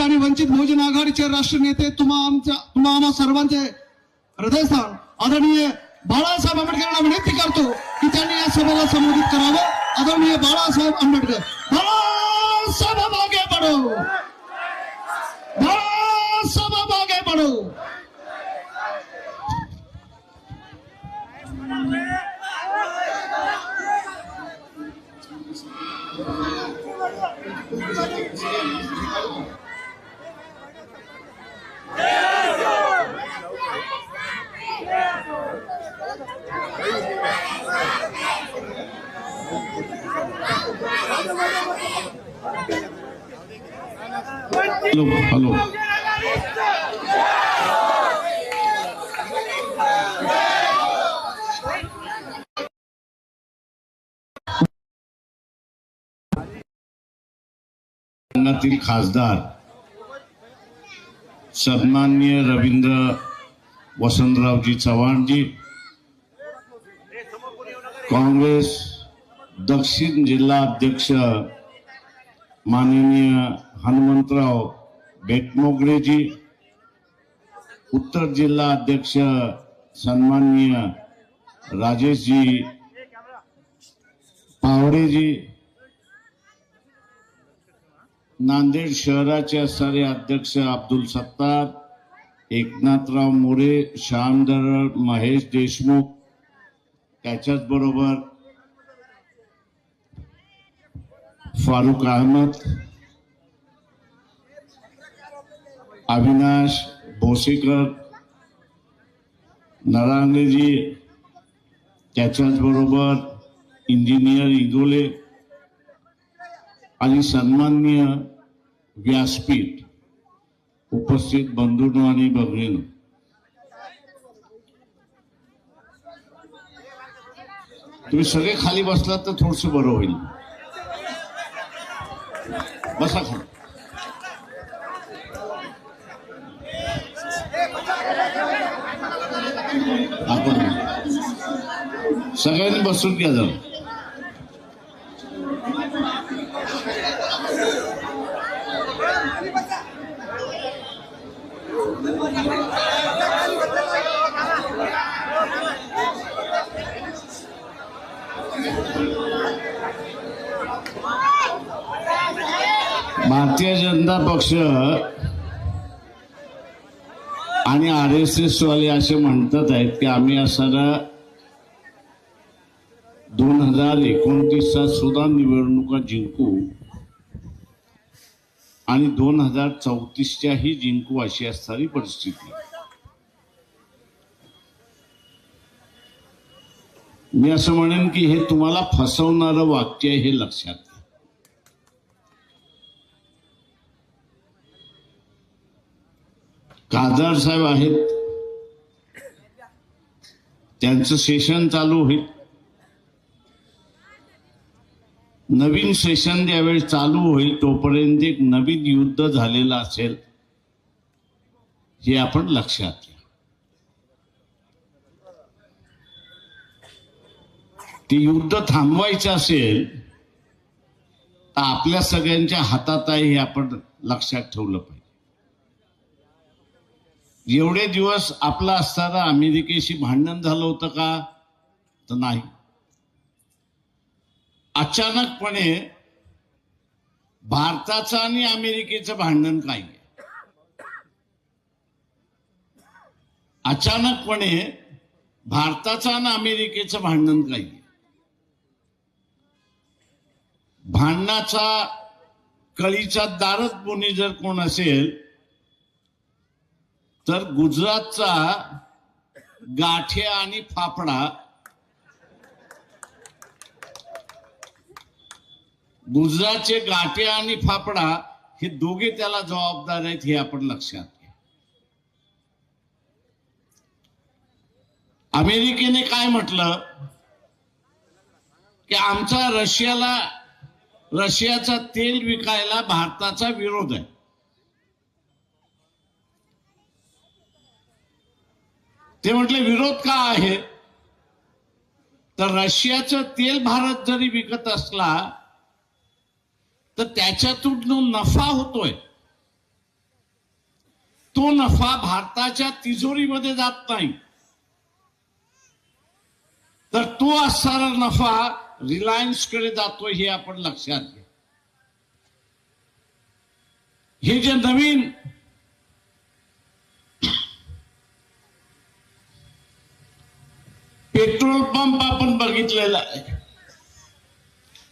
ठिकाणी वंचित बहुजन आघाडीचे राष्ट्र नेते तुम्हा आमच्या तुम्हा आम्हा सर्वांचे हृदयस्थान आदरणीय बाळासाहेब आंबेडकरांना विनंती करतो की त्यांनी या सभेला संबोधित करावं. आदरणीय बाळासाहेब आंबेडकर बाळासाहेब आगे बढो बाळासाहेब आगे बढो হ্যালো হ্যালো খাসদার। सन्माननीय रवींद्र वसंतरावजी चव्हाणजी काँग्रेस दक्षिण जिल्हा अध्यक्ष माननीय हनुमंतराव बेटमोगरेजी उत्तर जिल्हा अध्यक्ष सन्माननीय राजेशजी पावडेजी नांदेड शहराचे असणारे अध्यक्ष अब्दुल सत्तार एकनाथराव मोरे श्यामधर महेश देशमुख त्याच्याच बरोबर फारुख अहमद अविनाश भोसेकर नरांगेजी त्याच्याच बरोबर इंजिनियर इंगोले आणि सन्मान्य व्यासपीठ उपस्थित बंधूंनो आणि भगिनीनो. तुम्ही सगळे खाली बसलात तर थोडस बरं होईल. बसा खाली. आपण सगळ्यांनी बसून घ्या जाऊ भारतीय जनता पक्ष आणि आर एस एस वाले असे म्हणतात आहेत की आम्ही असणारा दोन हजार एकोणतीसचा सुद्धा निवडणुका जिंकू आणि दोन हजार चौतीसच्याही जिंकू अशी असणारी परिस्थिती. मी असं म्हणेन की हे तुम्हाला फसवणारं वाक्य आहे हे लक्षात घ्या खासदार साहेब आहेत. त्यांचं सेशन चालू होईल. नवीन सेशन ज्यावेळी चालू होईल तोपर्यंत एक नवीन युद्ध झालेलं असेल हे आपण लक्षात घ्या. ते युद्ध थांबवायचं असेल तर आपल्या सगळ्यांच्या हातात आहे हे आपण लक्षात ठेवलं पाहिजे. एवढे दिवस आपला असताना अमेरिकेशी भांडण झालं होतं का? तर नाही. अचानकपणे भारताचं आणि अमेरिकेचं भांडण काय आहे अचानकपणे भारताचं आणि अमेरिकेचं भांडण काय आहे भांडणाचा कळीचा दारच कोणी जर कोण असेल तर गुजरातचा गाठे आणि फाफडा गुजरातचे गाठे आणि फाफडा हे दोघे त्याला जबाबदार आहेत हे आपण लक्षात घ्या. अमेरिकेने काय म्हटलं? की आमचा रशियाला रशियाचा तेल विकायला भारताचा विरोध आहे. ते म्हटले विरोध का आहे? तर रशियाचं तेल भारत जरी विकत असला तर त्याच्यातून नफा होतोय तो नफा भारताच्या तिजोरीमध्ये जात नाही. तर तो असणारा नफा रिलायन्सकडे जातो हे आपण लक्षात घ्या. हे जे नवीन पेट्रोल पंप आपण बघितलेला आहे.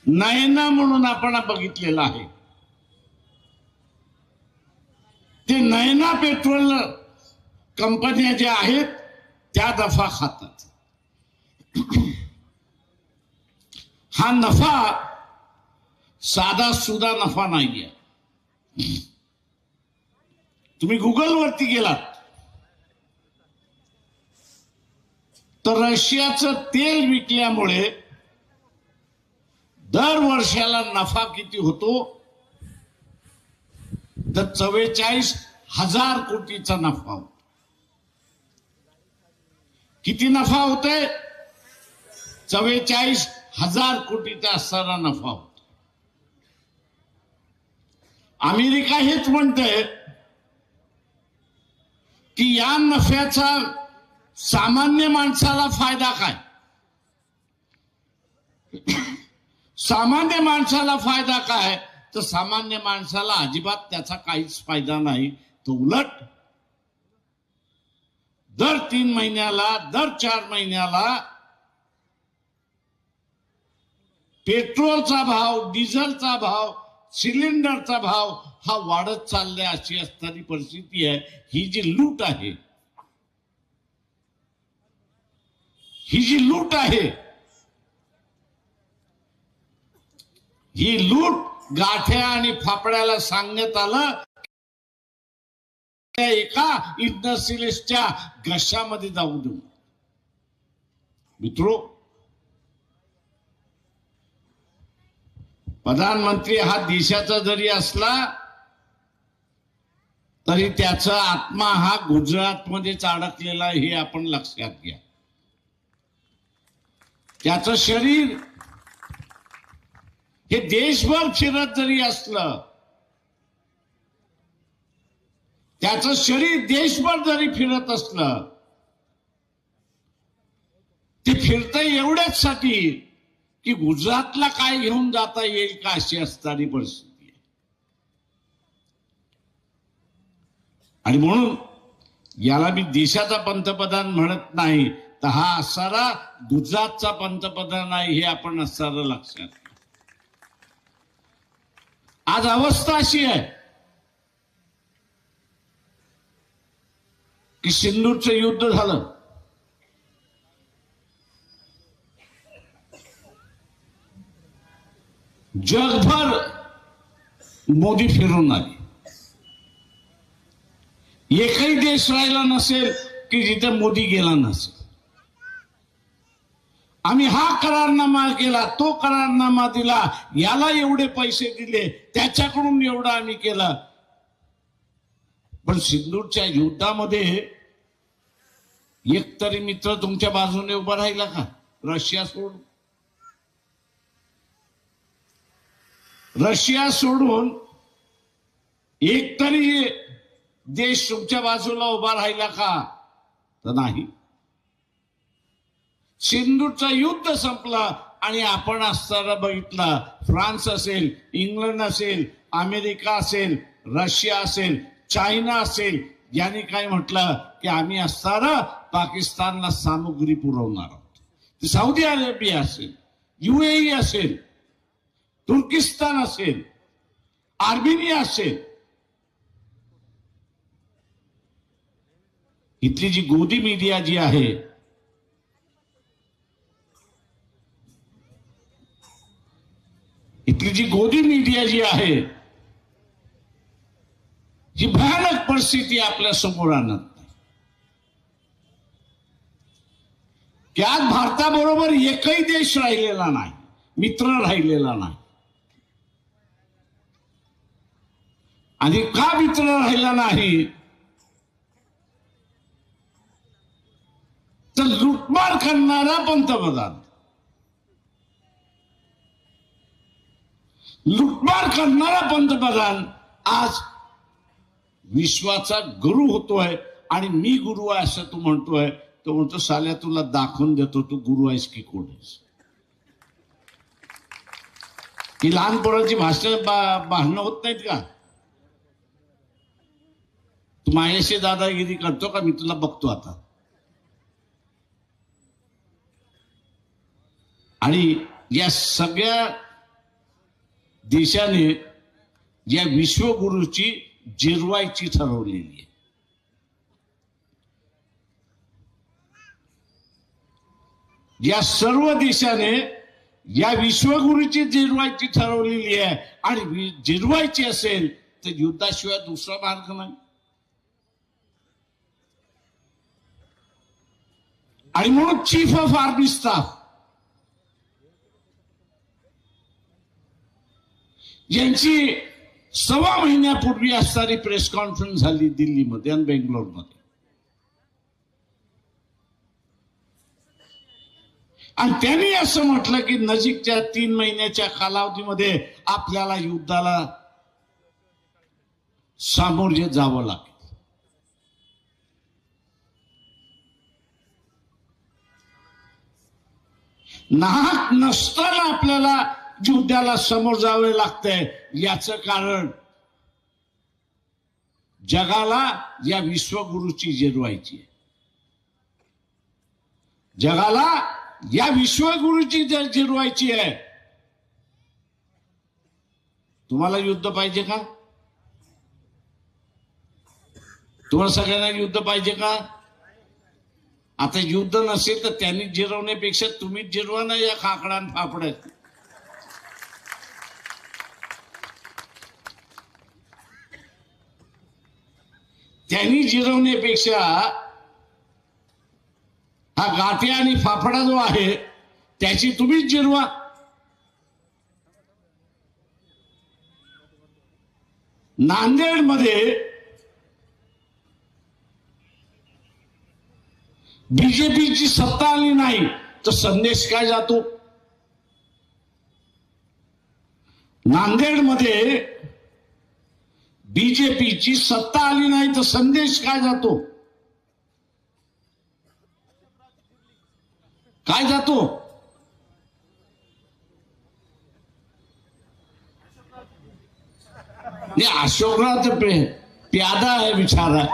नयना म्हणून आपण बघितलेला आहे. ते नयना पेट्रोल कंपन्या ज्या आहेत त्या नफा खातात. हा नफा साधा सुधा नफा नाहीये. तुम्ही गुगल वरती गेलात. तर रशियाचं तेल विकल्यामुळे दर वर्षाला नफा किती होतो? तर चव्वेचाळीस हजार कोटीचा नफा होतो. किती नफा होतोय? चव्वेचाळीस हजार कोटीचा असणारा नफा होतो. अमेरिका हेच म्हणते की या नफ्याचा सामान्य माणसाला फायदा काय? सामान्य माणसाला फायदा काय? तर सामान्य माणसाला अजिबात त्याचा काहीच फायदा नाही. तो उलट दर तीन महिन्याला दर चार महिन्याला पेट्रोलचा भाव डिझेलचा भाव सिलेंडरचा भाव हा वाढत चाललाय अशी असणारी परिस्थिती आहे. ही जी लूट आहे ही जी लूट आहे ही लूट गाठ्या आणि फापड्याला सांगण्यात आलं त्या एका इंडस्ट्रियलिस्टच्या घशामध्ये जाऊ देऊ. मित्रो प्रधानमंत्री हा देशाचा जरी असला तरी त्याचा आत्मा हा गुजरातमध्येच अडकलेला आहे हे आपण लक्षात घ्या. त्याचं शरीर हे देशभर फिरत जरी असलं त्याचं शरीर देशभर जरी फिरत असलं ते फिरत एवढ्याच साठी की गुजरातला काय घेऊन जाता येईल का अशी असणारी परिस्थिती आहे. आणि म्हणून याला मी देशाचा पंतप्रधान म्हणत नाही तर हा असणारा गुजरातचा पंतप्रधान आहे हे आपण असणारं लक्षात आज अवस्था अशी आहे की सिंदूरचं युद्ध झालं. जगभर मोदी फिरून आले. एकही देश राहिला नसेल की जिथे मोदी गेला नसेल. आम्ही हा करारनामा केला तो करारनामा दिला याला एवढे पैसे दिले त्याच्याकडून एवढा आम्ही केला. पण सिंदूरच्या युद्धामध्ये एक तरी मित्र तुमच्या बाजूने उभा राहिला का? रशिया सोडून. रशिया सोडून एक तरी देश तुमच्या बाजूला उभा राहिला का? तर नाही. सिंधूचा युद्ध संपला आणि आपण असताना बघितला फ्रान्स असेल इंग्लंड असेल अमेरिका असेल रशिया असेल चायना असेल यांनी काय म्हटलं की आम्ही असताना पाकिस्तानला सामुग्री पुरवणार आहोत. सौदी अरेबिया असेल युएई असेल तुर्किस्तान असेल आर्मेनिया असेल. इथली जी गोदी मीडिया जी आहे इथली जी गोदी मीडिया जी आहे ही भयानक परिस्थिती आपल्यासमोर आणत नाही. आज भारताबरोबर एकही देश राहिलेला नाही मित्र राहिलेला नाही. आणि का मित्र राहिला नाही? तर लुटमार करणारा पंतप्रधान. लुटमार करणारा पंतप्रधान आज विश्वाचा गुरु होतोय आणि मी गुरु आहे असं तू म्हणतोय. तो म्हणतो साल्या तुला दाखवून देतो तू गुरु आहेस की कोण आहेस? ही लहान पोरांची भाषण बा- भांडणं होत नाहीत का? तू माझ्याशी दादागिरी करतो का? मी तुला बघतो आता. आणि या सगळ्या देशाने या विश्वगुरूची जिरवायची ठरवलेली आहे. या सर्व देशाने या विश्वगुरूची जिरवायची ठरवलेली आहे. आणि जिरवायची असेल तर युद्धाशिवाय दुसरा मार्ग नाही. आणि म्हणून चीफ ऑफ आर्मी स्टाफ यांची सव्वा महिन्यापूर्वी असणारी प्रेस कॉन्फरन्स झाली दिल्लीमध्ये आणि बेंगलोरमध्ये. आणि त्यांनी असं म्हटलं की नजीकच्या तीन महिन्याच्या कालावधीमध्ये आपल्याला युद्धाला सामोरे जावं लागेल. नाहक नसताना आपल्याला युद्धाला समोर जावे लागतंय याचं कारण जगाला या विश्वगुरूची जिरवायची आहे. जगाला या विश्वगुरूची जर जिरवायची आहे तुम्हाला युद्ध पाहिजे का? तुम्हाला सगळ्यांना युद्ध पाहिजे का? आता युद्ध नसेल तर त्यांनी जिरवण्यापेक्षा तुम्हीच जिरवा ना या खाकडान फापड्यात. त्यांनी जिरवण्यापेक्षा हा गाठ्या आणि फाफडा जो आहे त्याची तुम्हीच जिरवा. नांदेडमध्ये बीजेपीची सत्ता आली नाही तर संदेश काय जातो? नांदेडमध्ये बीजेपीची सत्ता आली नाही तर संदेश काय जातो? काय जातो? अशोकनाथ पे- प्यादा आहे बिचारा.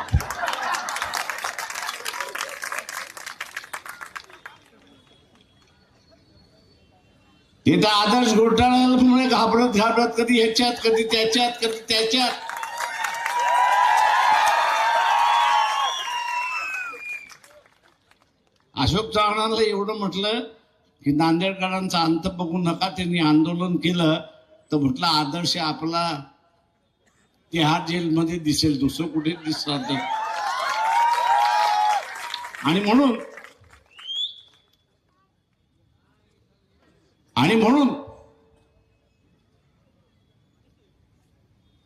ते तर आदर्श घोटाळ्यामुळे घाबरत घाबरत कधी ह्याच्यात कधी त्याच्यात कधी त्याच्यात. अशोक चव्हाणांना एवढं म्हटलं की नांदेडकरांचा अंत बघू नका त्यांनी आंदोलन केलं तर म्हटलं आदर्श आपला तिहार जेलमध्ये दिसेल दुसरं कुठे दिसणार तर. आणि म्हणून आणि म्हणून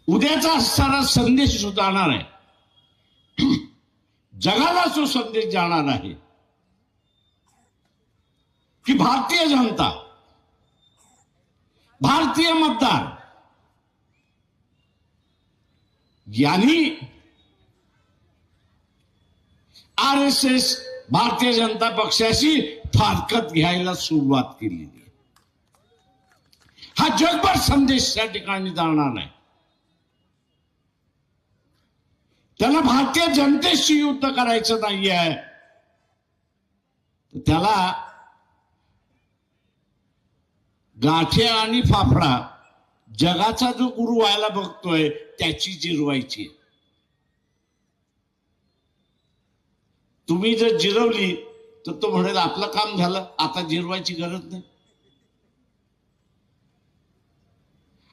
उद्याचा असणारा संदेश जाणार आहे. जगाला जो संदेश जाणार आहे की भारतीय जनता भारतीय मतदार यांनी R S S Bharatiya Janata पक्षाशी फारकत घ्यायला सुरुवात केलेली हा जगभर संदेश त्या ठिकाणी जाणार नाही. त्याला भारतीय जनतेशी युद्ध करायचं नाहीये. त्याला गाठे आणि फाफडा जगाचा जो गुरु व्हायला बघतोय त्याची जिरवायची. तुम्ही जर जिरवली तर तो म्हणेल आपलं काम झालं आता जिरवायची गरज नाही.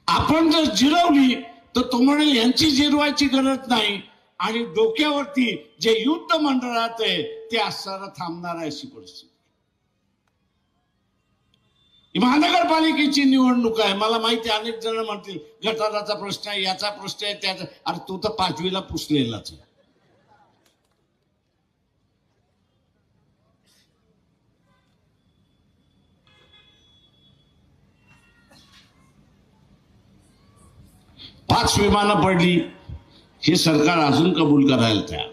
आपण जर जिरवली तर तो म्हणेल यांची जिरवायची गरज नाही. आणि डोक्यावरती जे युद्ध मंडळात आहे ते असताना थांबणार आहे अशी परिस्थिती. महानगरपालिकेची निवडणूक आहे. मला माहिती आहे, अनेक जण म्हणतील गटाराचा प्रश्न आहे याचा प्रश्न आहे त्याचा. अरे तो तर पाचवीला पुसलेलाच आहे. पाच विमानं पडली हे सरकार अजून कबूल करायला तयार.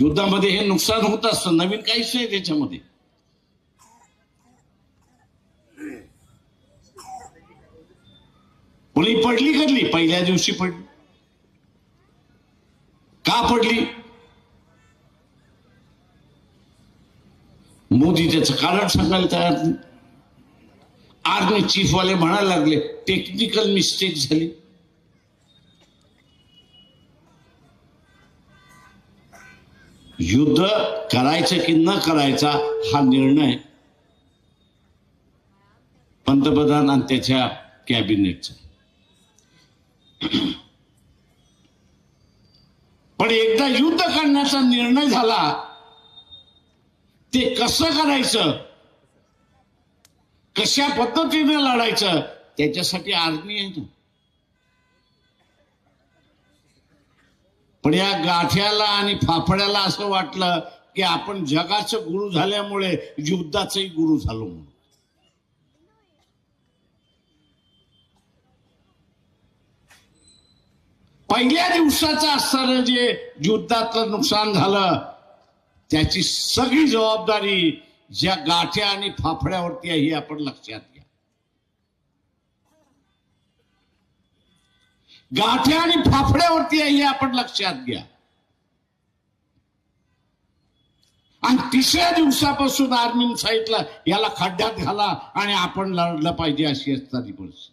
युद्धामध्ये हे नुकसान होत असतं नवीन काहीच नाही त्याच्यामध्ये. मुली पडली कधली? पहिल्या दिवशी पडली. का पडली? मोदी त्याचं कारण सांगायला तयार नाही. आर्मी चीफ वाले म्हणायला लागले टेक्निकल मिस्टेक झाली. युद्ध करायचं की न करायचा हा निर्णय पंतप्रधान आणि त्याच्या कॅबिनेटचा. पण एकदा युद्ध करण्याचा निर्णय झाला ते कसं करायचं? कशा पद्धतीने लढायचं? त्याच्यासाठी आर्मी आहे ना. पण या गाठ्याला आणि फाफड्याला असं वाटलं की आपण जगाचं गुरु झाल्यामुळे युद्धाचंही गुरु झालो म्हणून. पहिल्या दिवसाचं असताना जे युद्धातलं नुकसान झालं त्याची सगळी जबाबदारी ज्या गाठ्या आणि फाफड्यावरती आहे ही आपण लक्षात घ्या. गाठ्या आणि फाफड्यावरती आहे हे आपण लक्षात घ्या. आणि तिसऱ्या दिवसापासून आर्मीन सांगितलं याला खड्ड्यात घाला आणि आपण लढलं पाहिजे अशी असणारी परिस्थिती.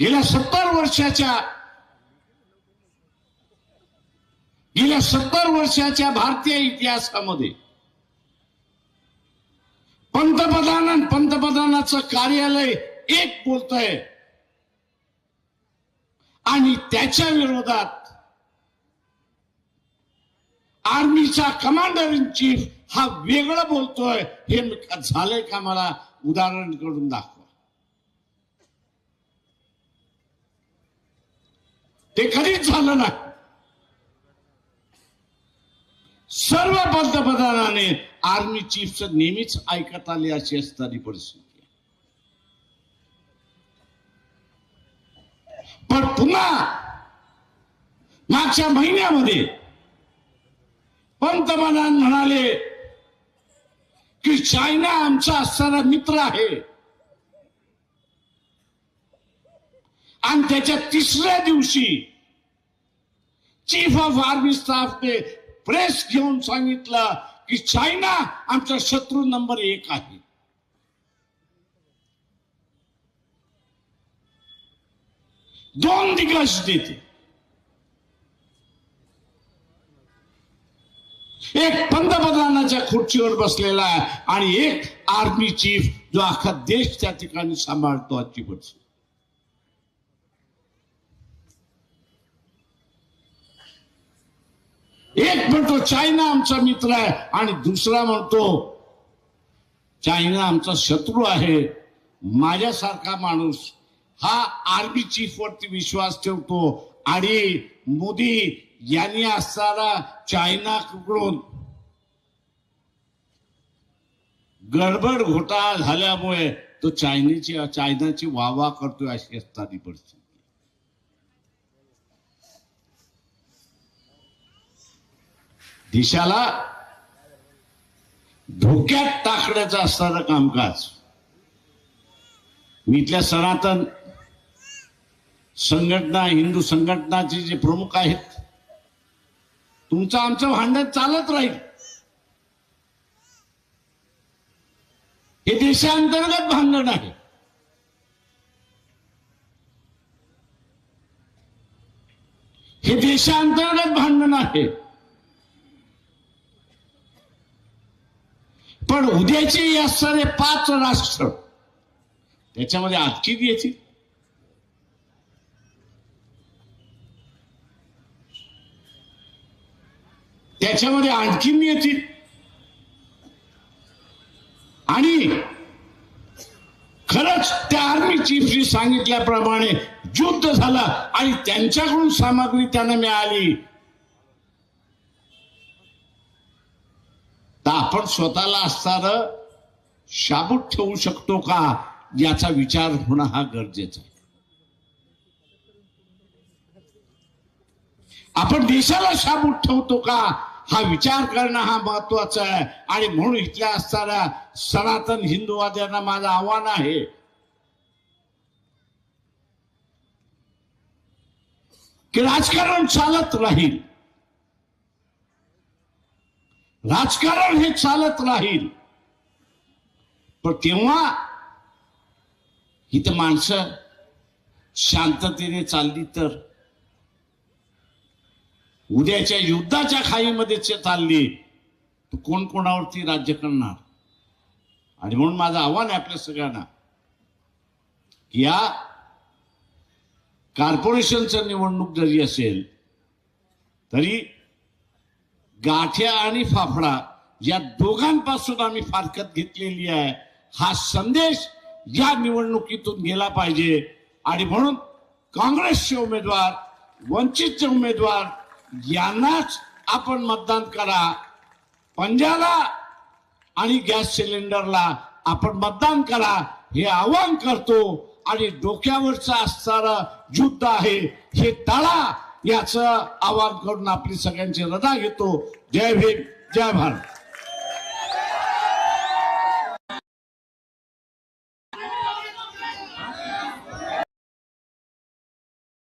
गेल्या सत्तर वर्षाच्या गेल्या सत्तर वर्षाच्या भारतीय इतिहासामध्ये पंतप्रधान पंतप्रधानाचं कार्यालय एक बोलतय. आणि त्याच्या विरोधात आर्मीचा कमांडर इन चीफ हा वेगळं बोलतोय हे झालंय का मला उदाहरण करून दाखव. ते कधीच झालं नाही. सर्व पंतप्रधानाने आर्मी चीफचं नेहमीच ऐकत आले अशी असणारी परिस्थिती पण पुन्हा मागच्या महिन्यामध्ये पंतप्रधान म्हणाले की चायना आमचा असणारा मित्र आहे. आणि त्याच्या तिसऱ्या दिवशी चीफ ऑफ आर्मी स्टाफने प्रेस घेऊन सांगितलं की चायना आमचा शत्रू नंबर एक आहे. दोन दिग्गज देते एक पंतप्रधानाच्या खुर्चीवर बसलेला आहे आणि एक आर्मी चीफ जो अख्खा देश त्या ठिकाणी सांभाळतो आजची परिस्थिती एक म्हणतो चायना आमचा मित्र आहे. आणि दुसरा म्हणतो चायना आमचा शत्रू आहे. माझ्यासारखा माणूस हा आर्मी चीफ वरती विश्वास ठेवतो आणि मोदी यांनी असताना चायनाकडून गडबड घोटाळा झाल्यामुळे तो चायनीची चायनाची वावा करतोय अशी असणारी परिस्थिती. देशाला धोक्यात टाकण्याचं असणारं कामकाज. मी इथल्या सनातन संघटना हिंदू संघटनाचे जे प्रमुख आहेत तुमचं आमचं भांडण चालत राहील. हे देशांतर्गत भांडण आहे. हे देशांतर्गत भांडण आहे. पण उद्याचे असणारे पाच राष्ट्र त्याच्यामध्ये आणखी येतील त्याच्यामध्ये आणखीन येतील आणि खरंच त्या आर्मी चीफनी सांगितल्याप्रमाणे युद्ध झाला आणि त्यांच्याकडून सामग्री त्यांना मिळाली. तर आपण स्वतःला असताना शाबूत ठेवू शकतो का? याचा विचार होणं हा गरजेचा आहे. आपण देशाला शाबूत ठेवतो का? हा विचार करणं हा महत्त्वाचा आहे. आणि म्हणून इथले असणाऱ्या सनातन हिंदूवाद्यांना माझं आव्हान आहे. की राजकारण चालत राहील. राजकारण हे चालत राहील. पण तेव्हा इथं माणसं शांततेने चालली तर उद्याच्या युद्धाच्या खाईमध्ये चालली तर कोण कोणावरती राज्य करणार? आणि म्हणून माझं आव्हान आहे आपल्या सगळ्यांना की या कॉर्पोरेशनचं निवडणूक जरी असेल तरी गाठ्या आणि फाफडा या दोघांपासून आम्ही फारकत घेतलेली आहे. हा संदेश या निवडणुकीतून गेला पाहिजे. आणि म्हणून काँग्रेसचे उमेदवार वंचितचे उमेदवार यांनाच आपण मतदान करा. पंजाला आणि गॅस सिलेंडरला आपण मतदान करा हे आवाहन करतो. आणि डोक्यावरचा असणारं युद्ध आहे. हे टाळा याचं आवाहन करून आपली सगळ्यांची रजा घेतो. जय भीम जय भारत.